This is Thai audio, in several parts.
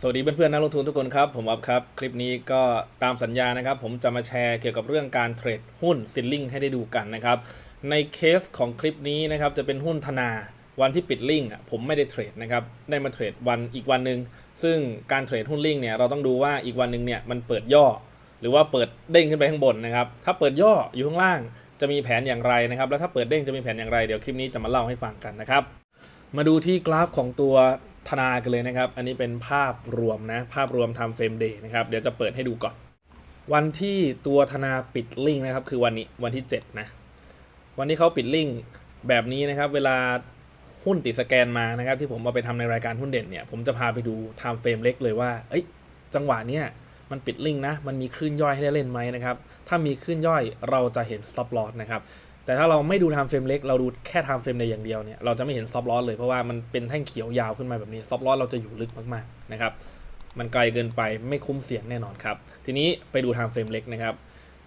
สวัสดีเพื่อนๆนักลงทุนทุกคนครับ ผมอัพครับ คลิปนี้ก็ตามสัญญานะครับ ผมจะมาแชร์เกี่ยวกับเรื่องการเทรดหุ้นซิลลิงให้ได้ดูกันนะครับ ในเคสของคลิปนี้นะครับจะเป็นหุ้นธนาวันที่ปิดลิงผมไม่ได้เทรดนะครับได้มาเทรดวันอีกวันหนึ่งซึ่งการเทรดหุ้นลิงเนี่ยเราต้องดูว่าอีกวันหนึ่งเนี่ยมันเปิดย่อ หรือว่าเปิดเด้งขึ้นไปข้างบนนะครับถ้าเปิดย่ออยู่ข้างล่างจะมีแผนอย่างไรนะครับแล้วถ้าเปิดเด้งจะมีแผนอย่างไรเดี๋ยวคลิปนี้จะมาเล่าให้ฟังกันนะครับมาดูที่กราฟของตัว ธนากันเลยนะครับ อันนี้เป็นภาพรวมนะ ภาพรวมทำเฟรมเดย์นะครับ เดี๋ยวจะเปิดให้ดูก่อน วันที่ตัวธนาปิดลิงก์นะครับ คือวันนี้วันที่ 7 นะ วันที่เขาปิดลิงก์แบบนี้นะครับ เวลาหุ้นติดสแกนมานะครับ ที่ผมเอาไปทำในรายการหุ้นเด่นเนี่ย ผมจะพาไปดูไทม์เฟรมเล็กเลยว่า เอ้ย จังหวะเนี้ยมันปิดลิงก์นะ มันมีคลื่นย่อยให้ได้เล่นไหมนะครับ ถ้ามีคลื่นย่อยเราจะเห็น stop loss นะครับ แต่ถ้าเราไม่ดู time frame เล็กเราดูแค่ time frame ในอย่างเดียวเนี่ยเราจะไม่เห็น stop loss เลยเพราะว่ามันเป็นแท่งเขียวยาวขึ้นมาแบบนี้ stop loss เราจะอยู่ลึกมากๆนะครับมันไกลเกินไปไม่คุ้มเสียงแน่นอนครับ ทีนี้ไปดู time frame เล็กนะครับ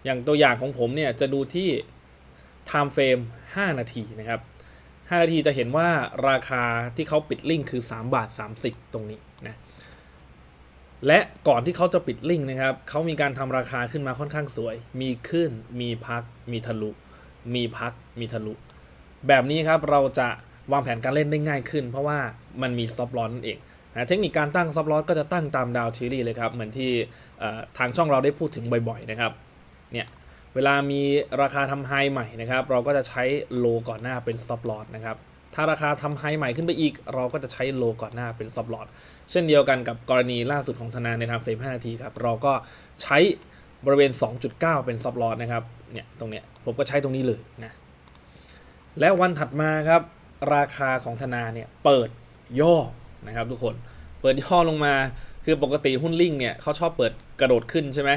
อย่างตัวอย่างของผมเนี่ยจะดูที่ time frame 5นาทีนะครับ5นาทีจะเห็นว่าราคาที่เขาปิดลิงก์คือ 3 บาท 30 ตรงนี้นะและก่อนที่เขาจะปิดลิงก์นะครับเขามีการทำราคาขึ้นมาค่อนข้างสวย มีขึ้นมีพักมีทะลุ มีพักมีทะลุ แบบนี้ครับเราจะวางแผนการเล่นได้ง่ายขึ้น เพราะว่ามันมีซับลอนนั่นเองนะเทคนิคการตั้งซับลอนก็จะตั้งตามดาวทีรีเลยครับ เหมือนที่ทางช่องเราได้พูดถึงบ่อยๆนะครับเนี่ยเวลามีราคาทำไฮใหม่นะครับ เราก็จะใช้โลก่อนหน้าเป็นซับลอตนะครับถ้าราคาทำไฮใหม่ขึ้นไปอีก เราก็จะใช้โลก่อนหน้าเป็นซับลอตเช่นเดียวกันกับกรณีล่าสุดของธนาในทางเฟรม5นาทีครับเราก็ใช้ บริเวณ 2.9 เป็นซับลอตนะครับ เนี่ย ตรงเนี้ย ผมก็ใช้ตรงนี้เลยนะ และวันถัดมาครับ ราคาของธนาเนี่ย เปิดย่อ นะครับทุกคน เปิดย่อลงมา คือปกติหุ้นลิงก์เนี่ยเขาชอบเปิดกระโดดขึ้นใช่ไหม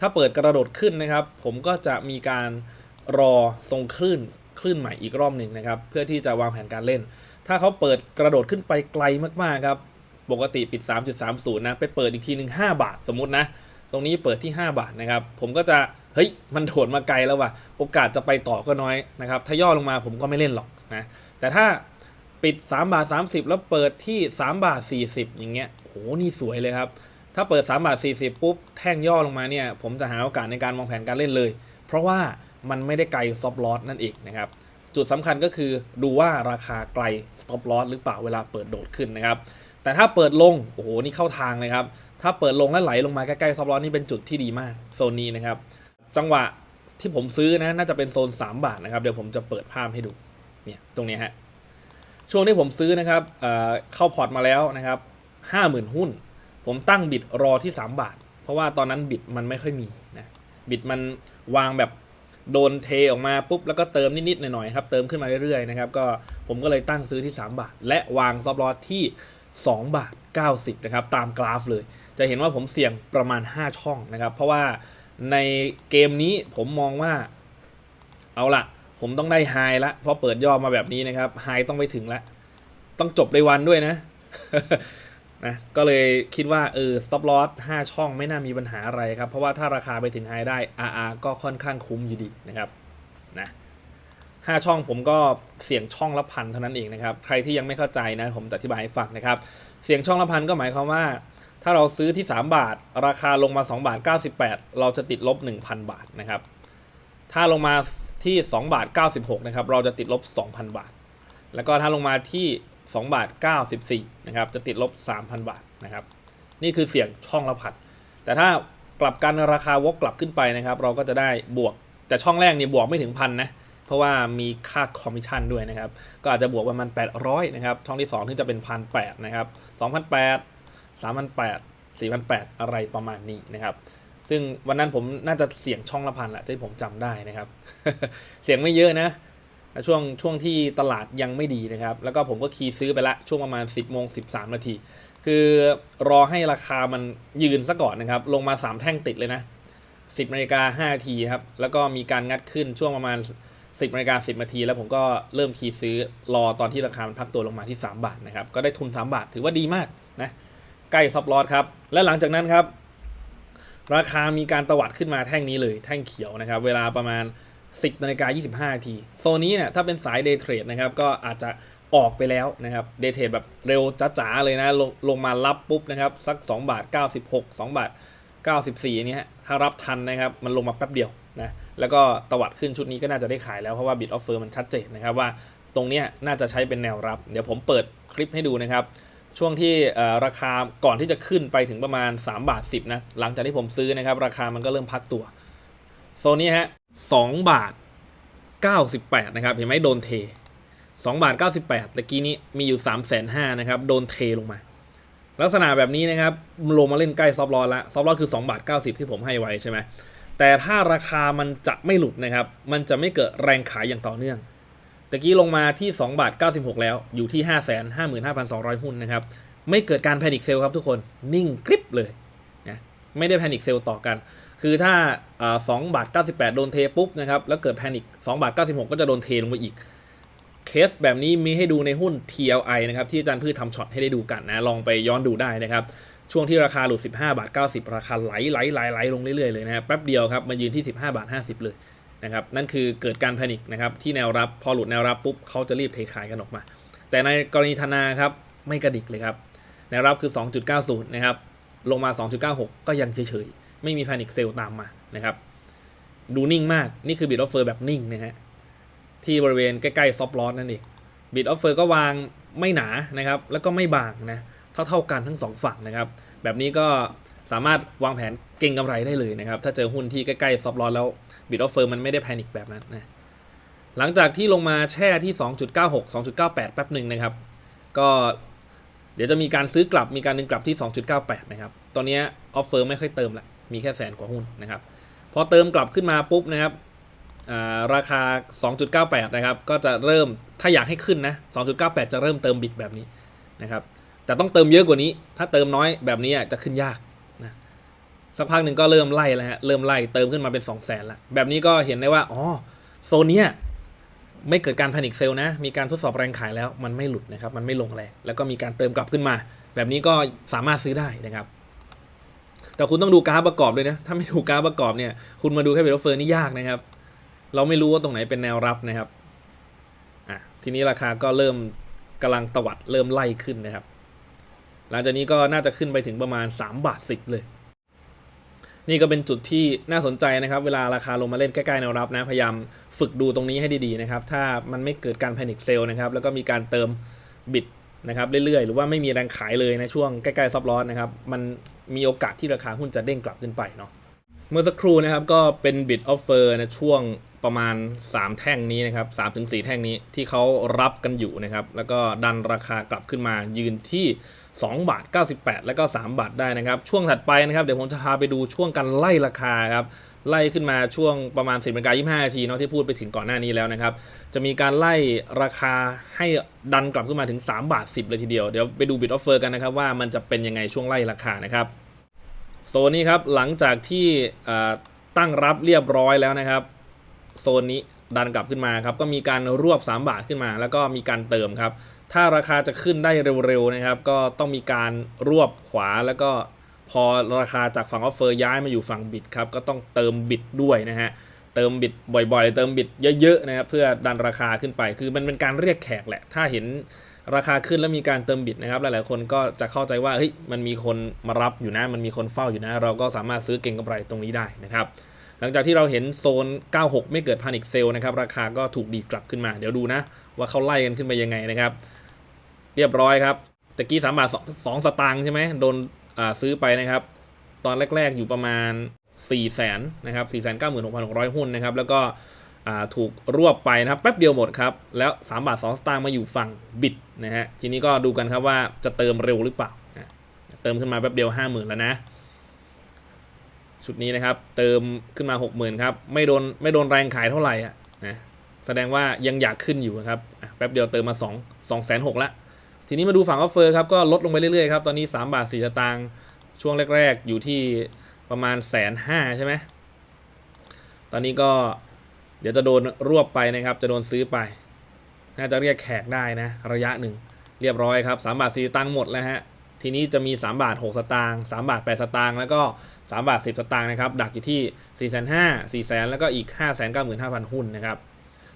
ถ้าเปิดกระโดดขึ้นนะครับ ผมก็จะมีการรอทรงคลื่น คลื่นใหม่อีกรอบหนึ่งนะครับ เพื่อที่จะวางแผนการเล่น ถ้าเขาเปิดกระโดดขึ้นไปไกลมากๆครับ ปกติปิด 3.30 นะ ไปเปิดอีกทีหนึ่ง5บาทสมมตินะ ตรงนี้เปิดที่ 5 บาทนะครับ ผมก็จะเฮ้ยมันโดดมาไกลแล้วว่ะโอกาสจะไปต่อก็น้อยนะครับถ้าย่อลงมาผมก็ไม่เล่นหรอกนะแต่ถ้าปิด 3 บาท 30 แล้วเปิดที่ 3 บาท 40 อย่างเงี้ยโหนี่สวยเลยครับ ถ้าเปิด 3 บาท 40 ปุ๊บ แท่งย่อลงมาเนี่ย ผมจะหาโอกาสในการวางแผนการเล่นเลย เพราะว่ามันไม่ได้ไกล stop loss นั่นเองนะครับ จุดสำคัญก็คือดูว่าราคาไกล stop loss หรือเปล่าเวลาเปิดโดดขึ้นนะครับ แต่ถ้าเปิดลง โอ้โห นี่เข้าทางเลยครับ ถ้าเปิดลงแล้วไหลลงมาใกล้ๆ stop loss นี่เป็นจุดที่ดีมากโซนนี้นะครับ จังหวะที่ผมซื้อนะน่าจะเป็นโซน 3 บาทนะครับ เดี๋ยวผมจะเปิดภาพให้ดูเนี่ยตรงนี้ฮะช่วงที่ผมซื้อนะครับเเข้าพอร์ตมาแล้วนะครับ50,000 หุ้น ผมตั้งบิดรอที่ 3 บาท เพราะว่าตอนนั้นบิดมันไม่ค่อยมีนะบิดมันวางแบบโดนเทออกมาปุ๊บแล้วก็เติมนิดๆหน่อยๆครับเติมขึ้นมาเรื่อยๆนะครับก็ผมก็เลยตั้งซื้อที่ 3 บาท และวางซอฟลอสที่ 2 บาท 90 นะครับ ตามกราฟเลย จะเห็นว่าผมเสี่ยงประมาณ 5 ช่องนะครับ เพราะว่าในเกมนี้ผมมองว่า เอาละผมต้องได้ไฮละเพราะเปิดย่อมาแบบนี้นะครับไฮต้องไปถึงละ ต้องจบในวันด้วยนะนะก็เลยคิดว่าเออ stop loss 5 ช่องไม่น่ามีปัญหาอะไรครับ เพราะว่าถ้าราคาไปถึงไฮได้ RR ก็ค่อนข้างคุ้มอยู่ดีนะครับนะ 5 ช่องผมก็เสี่ยงช่องละพันเท่านั้นเองนะครับ ใครที่ยังไม่เข้าใจนะผมจะอธิบายให้ฟังนะครับ เสี่ยงช่องละพันก็หมายความว่า ถ้าเราซื้อที่ 3 บาท ราคาลงมา 2 บาท 98 เราจะติดลบ 1,000 บาทนะครับ ถ้าลงมาที่ 2 บาท 96 นะครับ เราจะติดลบ 2,000 บาท แล้วก็ถ้าลงมาที่ 2 บาท 94 นะครับ จะติดลบ 3,000 บาทนะครับ นี่คือเสี่ยงช่องละพัน แต่ถ้ากลับกันราคาวกกลับขึ้นไปนะครับ เราก็จะได้บวก แต่ช่องแรกนี่บวกไม่ถึงพันนะ เพราะว่ามีค่าคอมมิชชั่นด้วยนะครับ ก็อาจจะบวกประมาณ 800 นะครับ ช่องที่ 2 ที่จะเป็นพันแนะครับ2,800 3,800 4,800 อะไรประมาณนี้นะครับ ซึ่งวันนั้นผมน่าจะเสี่ยงช่องละพันแหละที่ผมจำได้นะครับ เสียงไม่เยอะนะช่วงช่วงที่ตลาดยังไม่ดีนะครับ แล้วก็ผมก็คีย์ซื้อไปละช่วงประมาณ 10โมง13 นาที คือรอให้ราคามันยืนซะก่อนนะครับ ลงมา 3 แท่งติดเลยนะ 10นาฬิกา5นาทีครับ แล้วก็มีการงัดขึ้นช่วงประมาณ 10นาฬิกา10นาทีแล้วผมก็เริ่มคีย์ซื้อรอตอนที่ราคามันพักตัวลงมาที่ 3 บาทนะครับ ก็ได้ทุน 3 บาทถือว่าดีมากนะใกล้ซับลอสครับ และหลังจากนั้นครับ ราคามีการตวัดขึ้นมาแท่งนี้เลย แท่งเขียวนะครับ เวลาประมาณ 10นาฬิกา25นาทีโซนนี้เนี่ยถ้าเป็นสายเดย์เทรดนะครับก็อาจจะออกไปแล้วนะครับเดทเทรดแบบเร็วจ๋าๆเลยนะลงลงมารับปุ๊บนะครับสัก2บาท96 2บาท94เนี้ยถ้ารับทันนะครับมันลงมาแป๊บเดียว นะแล้วก็ตวัดขึ้นชุดนี้ก็น่าจะได้ขายแล้วเพราะว่าบิดออฟเฟอร์มันชัดเจนนะครับว่าตรงเนี้ยน่าจะใช้เป็นแนวรับ เดี๋ยวผมเปิดคลิปให้ดูนะครับ ช่วงที่ราคาก่อนที่จะขึ้นไปถึงประมาณ 3 บาท 10 นะ หลังจากที่ผมซื้อนะครับ ราคามันก็เริ่มพักตัว โซนนี้ฮะ2บาท 98 นะครับ เห็นไหมโดนเท 2 บาท 98ตะกี้นี้มีอยู่ 3 5 0 0 0นะครับ โดนเทลงมา ลักษณะแบบนี้นะครับลงมาเล่นใกล้ซอฟต์ลอสละซอฟต์ลอคือ 2 บาท 90 ที่ผมให้ไว้ใช่ไหม แต่ถ้าราคามันจะไม่หลุดนะครับ มันจะไม่เกิดแรงขายอย่างต่อเนื่องตะกี้ลงมาที่2บาท96 แล้วอยู่ที่ 5 5 5 2 0 0 หุ้นนะครับ ไม่เกิดการแพนิคเซลครับทุกคนนิ่งกริบเลยนะไม่ได้แพนิคเซลต่อกัน คือถ้าอ่า2บาท98 โดนเทปุ๊บนะครับ แล้วเกิดแพนิค2บาท96 ก็จะโดนเทลงไปอีก เคสแบบนี้มีให้ดูในหุ้น TLI นะครับ ที่อาจารย์พืชทำช็อตให้ได้ดูกันนะ ลองไปย้อนดูได้นะครับ ช่วงที่ราคาหลุด 15 บาท 90 ราคาไหลไหลไหลไหลลงเรื่อยๆเลยนะครับแป๊บเดียวครับมายืนที่ 15 บาท 50 เลยนะครับนั่นคือเกิดการแพนิคนะครับที่แนวรับพอหลุดแนวรับปุ๊บเขาจะรีบเทขายกันออกมา แต่ในกรณีธนาครับไม่กระดิกเลยครับแนวรับคือ 2.90 นะครับลงมา 2.96 ก็ยังเฉยๆ ไม่มีแพนิคเซลตามมานะครับดูนิ่งมากนี่คือบิดออฟเฟอร์แบบนิ่งนะฮะที่บริเวณใกล้ๆซอฟต์ลอสนั่นเองบิดออฟเฟอร์ก็วางไม่หนานะครับแล้วก็ไม่บางนะ เท่าเท่าๆกันทั้งสองฝั่งนะครับ แบบนี้ก็สามารถวางแผนเก่งกำไรได้เลยนะครับ ถ้าเจอหุ้นที่ใกล้ๆซอฟต์ลอสแล้วบิดออฟเฟอร์มันไม่ได้แพนิคแบบนั้นนะหลังจากที่ลงมาแช่ที่ 2.96 2.98 แป๊บหนึ่งนะครับ ก็เดี๋ยวจะมีการซื้อกลับมีการดึงกลับที่ 2.98 นะครับ ตอนนี้ออฟเฟอร์ไม่ค่อยเติมละมีแค่แสนกว่าหุ้นนะครับ พอเติมกลับขึ้นมาปุ๊บนะครับอ่าราคา 2.98 นะครับ ก็จะเริ่มถ้าอยากให้ขึ้นนะ 2.98 จะเริ่มเติมบิดแบบนี้นะครับ แต่ต้องเติมเยอะกว่านี้ ถ้าเติมน้อยแบบนี้อะจะขึ้นยากนะสักพักหนึ่งก็เริ่มไล่แล้วฮะเริ่มไล่เติมขึ้นมาเป็น 2 0 0แสนละแบบนี้ก็เห็นได้ว่าอ๋อโซนเนี้ยไม่เกิดการแพนิคเซลนะ มีการทดสอบแรงขายแล้วมันไม่หลุดนะครับ มันไม่ลงแรงแล้วก็มีการเติมกลับขึ้นมา แบบนี้ก็สามารถซื้อได้นะครับ แต่คุณต้องดูกราฟประกอบด้วยนะ ถ้าไม่ดูกราฟประกอบเนี่ย คุณมาดูแค่เบลเฟอร์นี่ยากนะครับ เราไม่รู้ว่าตรงไหนเป็นแนวรับนะครับ อะ ทีนี้ราคาก็เริ่มกำลังตวัดเริ่มไล่ขึ้นนะครับ หลังจากนี้ก็น่าจะขึ้นไปถึงประมาณ 3 บาท 10 เลย นี่ก็เป็นจุดที่น่าสนใจนะครับ เวลาราคาลงมาเล่นใกล้ๆแนวรับนะ พยายามฝึกดูตรงนี้ให้ดีๆนะครับ ถ้ามันไม่เกิดการแพนิคเซลนะครับ แล้วก็มีการเติมบิดนะครับเรื่อยๆ หรือว่าไม่มีแรงขายเลยในช่วงใกล้ๆซับลอสนะครับ มันมีโอกาสที่ราคาหุ้นจะเด้งกลับขึ้นไปเนาะ เมื่อสักครู่นะครับก็เป็นบิดออฟเฟอร์ในช่วงประมาณ 3 แท่งนี้นะครับ3ถึง4แท่งนี้ที่เขารับกันอยู่นะครับ แล้วก็ดันราคากลับขึ้นมายืนที่ 2 บาท 98 แล้วก็ 3 บาทได้นะครับ ช่วงถัดไปนะครับ เดี๋ยวผมจะพาไปดูช่วงการไล่ราคาครับ ไล่ขึ้นมาช่วงประมาณ 10นาฬิกา25นาทีเนาะที่พูดไปถึงก่อนหน้านี้แล้วนะครับ จะมีการไล่ราคาให้ดันกลับขึ้นมาถึง 3 บาท 10 เลยทีเดียว เดี๋ยวไปดูบิดออฟเฟอร์กันนะครับว่ามันจะเป็นยังไงช่วงไล่ราคานะครับโซนนี้ครับหลังจากที่ตั้งรับเรียบร้อยแล้วนะครับ โซนนี้ดันกลับขึ้นมาครับก็มีการรวบ 3 บาทขึ้นมา แล้วก็มีการเติมครับ ถ้าราคาจะขึ้นได้เร็วๆนะครับ ก็ต้องมีการรวบขวาแล้วก็พอราคาจากฝั่งออฟเฟอร์ย้ายมาอยู่ฝั่งบิดครับก็ต้องเติมบิดด้วยนะฮะเติมบิดบ่อยๆ เติมบิดเยอะๆนะครับเพื่อดันราคาขึ้นไป คือมันเป็นการเรียกแขกแหละ ถ้าเห็นราคาขึ้นแล้วมีการเติมบิดนะครับ หลายๆคนก็จะเข้าใจว่าเฮ้ยมันมีคนมารับอยู่นะ มันมีคนเฝ้าอยู่นะ เราก็สามารถซื้อเก็งกำไรตรงนี้ได้นะครับ หลังจากที่เราเห็นโซน 96 ไม่เกิดพานิคเซลนะครับ ราคาก็ถูกดีดกลับขึ้นมา เดี๋ยวดูนะ ว่าเขาไล่กันขึ้นไปยังไงนะครับ เรียบร้อยครับตะกี้สามบาทสองสตางค์ใช่ไหมโดนซื้อไปนะครับ ตอนแรก ๆอยู่ประมาณ 4 0 0แสนนะครับ4 9 6 6 0 0 หุ้นนะครับ แล้วก็ถูกรวบไปนะครับ แป๊บเดียวหมดครับ แล้ว 3 บาท 2 สตางค์มาอยู่ฝั่งบิดนะฮะทีนี้ก็ดูกันครับว่าจะเติมเร็วหรือเปล่า เติมขึ้นมาแป๊บเดียว 50,000 แล้วนะ ชุดนี้นะครับ เติมขึ้นมา 60,000 ครับ ไม่โดนไม่โดนแรงขายเท่าไหร่อะนะแสดงว่ายังอยากขึ้นอยู่นะครับแป๊บเดียวเติมมา 2 2 6 0 0 0ละ ทีนี้มาดูฝั่งออฟเฟอร์ครับก็ลดลงไปเรื่อยๆครับตอนนี้ 3 บาท4สตางค์ช่วงแรก ๆ อยู่ที่ประมาณแสนห้าใช่ไหมตอนนี้ก็เดี๋ยวจะโดนรวบไปนะครับ จะโดนซื้อไป น่าจะเรียกแขกได้นะ ระยะหนึ่ง เรียบร้อยครับ3บาท4สตางค์หมดแล้วฮะทีนี้จะมี 3 บาท 6 สตางค์3บาท 8 สตางค์แล้วก็ 3 บาท 10 สตางค์นะครับ ดักอยู่ที่ 4 5 0 0 0 4 0 0 0 0 แล้วก็อีก 5 9 5 0 0 0 หุ้นนะครับ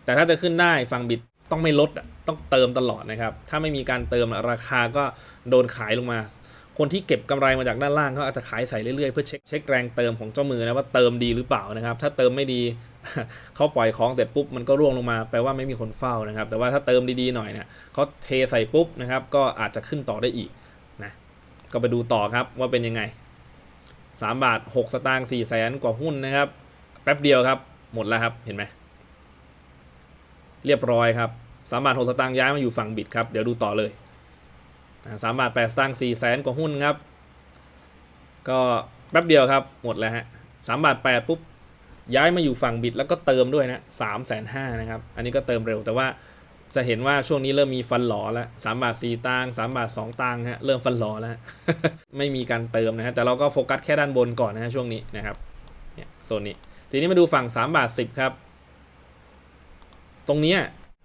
แต่ถ้าจะขึ้นได้ฝั่งบิด ต้องไม่ลดอะต้องเติมตลอดนะครับ ถ้าไม่มีการเติมราคาก็โดนขายลงมา คนที่เก็บกำไรมาจากด้านล่างก็อาจจะขายใส่เรื่อยๆเพื่อเช็คเช็คแรงเติมของเจ้ามือนะว่าเติมดีหรือเปล่านะครับ ถ้าเติมไม่ดีเขาปล่อยของเสร็จปุ๊บมันก็ร่วงลงมาแปลว่าไม่มีคนเฝ้านะครับ แต่ว่าถ้าเติมดีๆหน่อยเนี่ยเขาเทใส่ปุ๊บนะครับ ก็อาจจะขึ้นต่อได้อีกนะก็ไปดูต่อครับว่าเป็นยังไง 3 บาท 6 สตางค์4แสนกว่าหุ้นนะครับ แป๊บเดียวครับ หมดแล้วครับเห็นไหม เรียบร้อยครับสามบาทหกสตางค์ย้ายมาอยู่ฝั่งบิดครับ เดี๋ยวดูต่อเลยสามบาทแปดสตางค์สี่แสนกว่าหุ้นครับ ก็แป๊บเดียวครับหมดแล้วฮะสามบาทแปดปุ๊บย้ายมาอยู่ฝั่งบิดแล้วก็เติมด้วยนะสามแสนห้านะครับ อันนี้ก็เติมเร็วแต่ว่าจะเห็นว่าช่วงนี้เริ่มมีฟันหลอแล้วสามบาทสี่ตังสามบาทสองตังฮะเริ่มฟันหลอแล้ว ไม่มีการเติมนะฮะแต่เราก็โฟกัสแค่ด้านบนก่อนนะฮะช่วงนี้นะครับเนี่ยโซนนี้ ทีนี้มาดูฝั่ง3บาท10ครับ ตรงนี้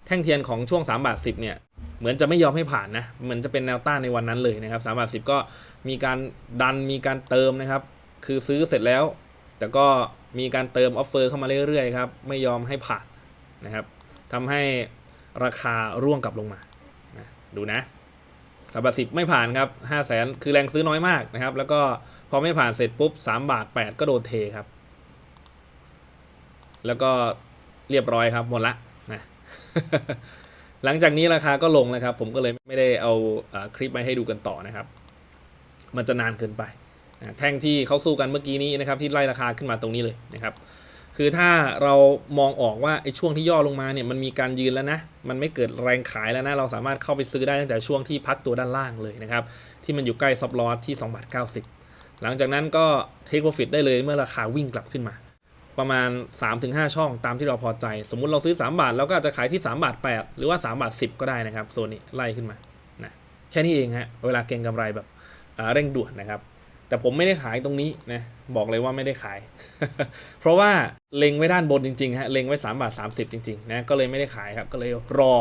แท่งเทียนของช่วง3บาท10เนี่ยเหมือนจะไม่ยอมให้ผ่านนะเหมือนจะเป็นแนวต้านในวันนั้นเลยนะครับ3บาท10 ก็มีการดันมีการเติมนะครับ คือซื้อเสร็จแล้ว แต่ก็มีการเติมออฟเฟอร์เข้ามาเรื่อยๆครับไม่ยอมให้ผ่านนะครับทำให้ราคาร่วงกลับลงมานะดูนะสามบาทสิบไม่ผ่านครับห้าแสนคือแรงซื้อน้อยมากนะครับ แล้วก็พอไม่ผ่านเสร็จปุ๊บสามบาทแปดก็โดนเทครับ แล้วก็เรียบร้อยครับหมดละ หลังจากนี้ราคาก็ลงแล้วครับ ผมก็เลยไม่ได้เอาอคลิปมาให้ดูกันต่อนะครับ มันจะนานเกินไป แท่งที่เขาสู้กันเมื่อกี้นี้นะครับ ที่ไล่ราคาขึ้นมาตรงนี้เลยนะครับ คือถ้าเรามองออกว่าไอ้ช่วงที่ย่อลงมาเนี่ยมันมีการยืนแล้วนะ มันไม่เกิดแรงขายแล้วนะ เราสามารถเข้าไปซื้อได้ตั้งแต่ช่วงที่พักตัวด้านล่างเลยนะครับ ที่มันอยู่ใกล้ซับลอสที่2บาท90 หลังจากนั้นก็เทคโปรฟิตได้เลยเมื่อราคาวิ่งกลับขึ้นมา ประมาณ 3-5 ช่องตามที่เราพอใจ สมมุติเราซื้อ 3 บาทเราก็อาจจะขายที่ 3 บาท 8 หรือว่า 3 บาท 10 ก็ได้นะครับโซนนี้ไล่ขึ้นมานะแค่นี้เองฮะเวลาเก็งกำไรแบบเร่งด่วนนะครับ แต่ผมไม่ได้ขายตรงนี้นะบอกเลยว่าไม่ได้ขาย เพราะว่าเล็งไว้ด้านบนจริงๆฮะเล็งไว้3บาท30 จริงๆนะก็เลยไม่ได้ขายครับก็เลยรอ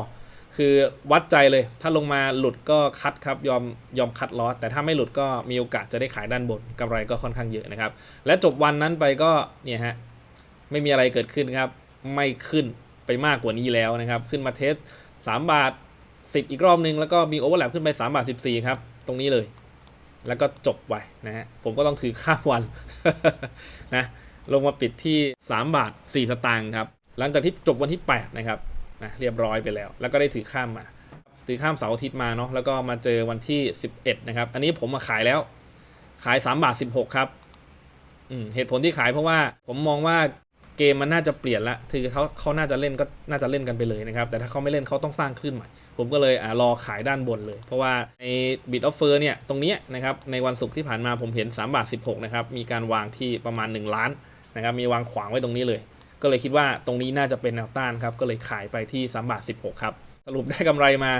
คือวัดใจเลย ถ้าลงมาหลุดก็คัดครับยอมยอมคัดลอสแต่ถ้าไม่หลุดก็มีโอกาสจะได้ขายด้านบนกำไรก็ค่อนข้างเยอะนะครับ และจบวันนั้นไปก็เนี่ยฮะ ไม่มีอะไรเกิดขึ้นครับ ไม่ขึ้นไปมากกว่านี้แล้วนะครับ ขึ้นมาเทส 3 บาท 10 อีกรอบนึง แล้วก็มีโอเวอร์แลปขึ้นไป 3 บาท 14 ครับ ตรงนี้เลย แล้วก็จบไว้นะฮะ ผมก็ต้องถือข้ามวันนะ ลงมาปิดที่ 3 บาท 4 สตางค์ครับ หลังจากที่จบวันที่ 8 นะครับนะเรียบร้อยไปแล้ว แล้วก็ได้ถือข้ามมา ถือข้ามเสาร์อาทิตย์มาเนาะ แล้วก็มาเจอวันที่ 11 นะครับ อันนี้ผมมาขายแล้ว ขาย 3 บาท 16 ครับอืมเหตุผลที่ขายเพราะว่าผมมองว่า เกมมันน่าจะเปลี่ยนละคือเขาเขาน่าจะเล่นก็น่าจะเล่นกันไปเลยนะครับ แต่ถ้าเขาไม่เล่นเขาต้องสร้างคลื่นใหม่ ผมก็เลยอ่ารอขายด้านบนเลย เพราะว่าในบิตออฟเฟอร์เนี่ย ตรงนี้นะครับ ในวันศุกร์ที่ผ่านมาผมเห็น3บาท16นะครับ มีการวางที่ประมาณ 1 ล้านนะครับ มีวางขวางไว้ตรงนี้เลย ก็เลยคิดว่าตรงนี้น่าจะเป็นแนวต้านครับ ก็เลยขายไปที่3บาท16ครับ สรุปได้กำไรมา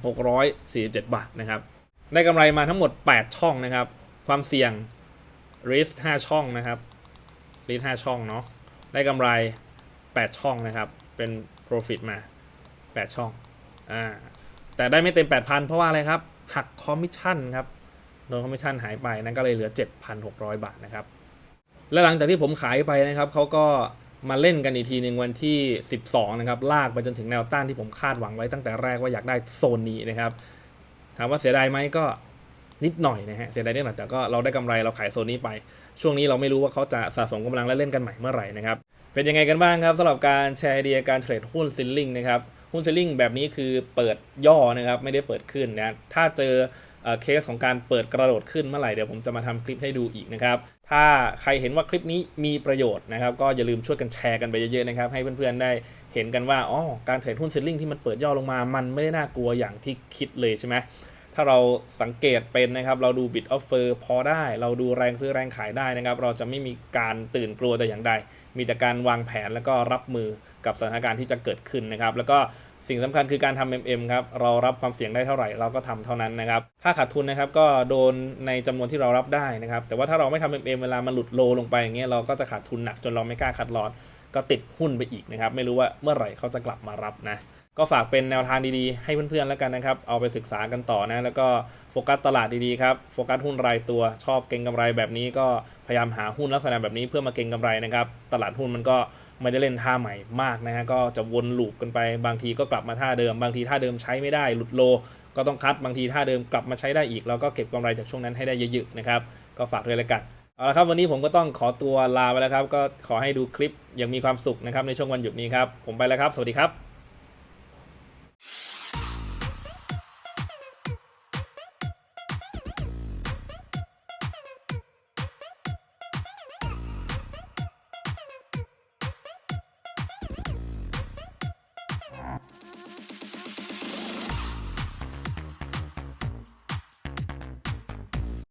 7,647 บาทนะครับ ได้กำไรมาทั้งหมด 8 ช่องนะครับ ความเสี่ยง risk 5 ช่องนะครับ risk 5ช่องเนาะได้กำไร 8 ช่องนะครับ เป็น profit มา 8 ช่องอ่าแต่ได้ไม่เต็ม 8,000 เพราะว่าอะไรครับ หักคอมมิชชั่นครับโดนคอมมิชชั่นหายไปนั่นก็เลยเหลือ 7,600 บาทนะครับ และหลังจากที่ผมขายไปนะครับเขาก็มาเล่นกันอีกทีหนึ่งวันที่ 12 นะครับ ลากไปจนถึงแนวต้านที่ผมคาดหวังไว้ตั้งแต่แรกว่าอยากได้โซนนี้นะครับ ถามว่าเสียดายไหมก็ นิดหน่อยนะฮะเสียดายนิดหน่อยแต่ก็เราได้กำไรเราขายโซนนี้ไป ช่วงนี้เราไม่รู้ว่าเขาจะสะสมกำลังและเล่นกันใหม่เมื่อไหร่นะครับเป็นยังไงกันบ้างครับสำหรับการแชร์ไอเดียการเทรดหุ้นซิลลิงนะครับหุ้นซิลลิงแบบนี้คือเปิดย่อนะครับไม่ได้เปิดขึ้นนะถ้าเจอเคสของการเปิดกระโดดขึ้นเมื่อไหร่เดี๋ยวผมจะมาทำคลิปให้ดูอีกนะครับ ถ้าใครเห็นว่าคลิปนี้มีประโยชน์นะครับ ก็อย่าลืมช่วยกันแชร์กันไปเยอะๆนะครับ ให้เพื่อนๆได้เห็นกันว่าอ๋อการเทรดหุ้นซิลลิงที่มันเปิดย่อลงมามันไม่ได้น่ากลัวอย่างที่คิดเลยใช่ไหม ถ้าเราสังเกตเป็นนะครับ เราดู bid offer พอได้ เราดูแรงซื้อแรงขายได้นะครับ เราจะไม่มีการตื่นกลัวแต่อย่างใด มีแต่การวางแผนแล้วก็รับมือกับสถานการณ์ที่จะเกิดขึ้นนะครับ แล้วก็สิ่งสำคัญคือการทำ MM ครับ เรารับความเสี่ยงได้เท่าไหร่เราก็ทำเท่านั้นนะครับ ถ้าขาดทุนนะครับก็โดนในจำนวนที่เรารับได้นะครับ แต่ว่าถ้าเราไม่ทำ MM เวลามันหลุดโลลงไปอย่างเงี้ยเราก็จะขาดทุนหนักจนเราไม่กล้าคัดลอตก็ติดหุ้นไปอีกนะครับ ไม่รู้ว่าเมื่อไหร่เขาจะกลับมารับนะ ก็ฝากเป็นแนวทางดีๆ ให้เพื่อนๆแล้วกันนะครับ เอาไปศึกษากันต่อนะ แล้วก็โฟกัสตลาดดีๆครับ โฟกัสหุ้นรายตัวชอบเก็งกำไรแบบนี้ก็พยายามหาหุ้นลักษณะแบบนี้เพื่อมาเก็งกำไรนะครับ ตลาดหุ้นมันก็ไม่ได้เล่นท่าใหม่มากนะฮะ ก็จะวนลูปกันไป บางทีก็กลับมาท่าเดิม บางทีท่าเดิมใช้ไม่ได้หลุดโล ก็ต้องคัด บางทีท่าเดิมกลับมาใช้ได้อีก แล้วก็เก็บกำไรจากช่วงนั้นให้ได้เยอะๆนะครับ ก็ฝากด้วยแล้วกันเอาละครับวันนี้ผมก็ต้องขอตัวลาไปแล้วครับ ก็ขอให้ดูคลิปอย่างมีความสุขนะครับในช่วงวันหยุดนี้ครับ ผมไปแล้วครับ สวัสดีครับ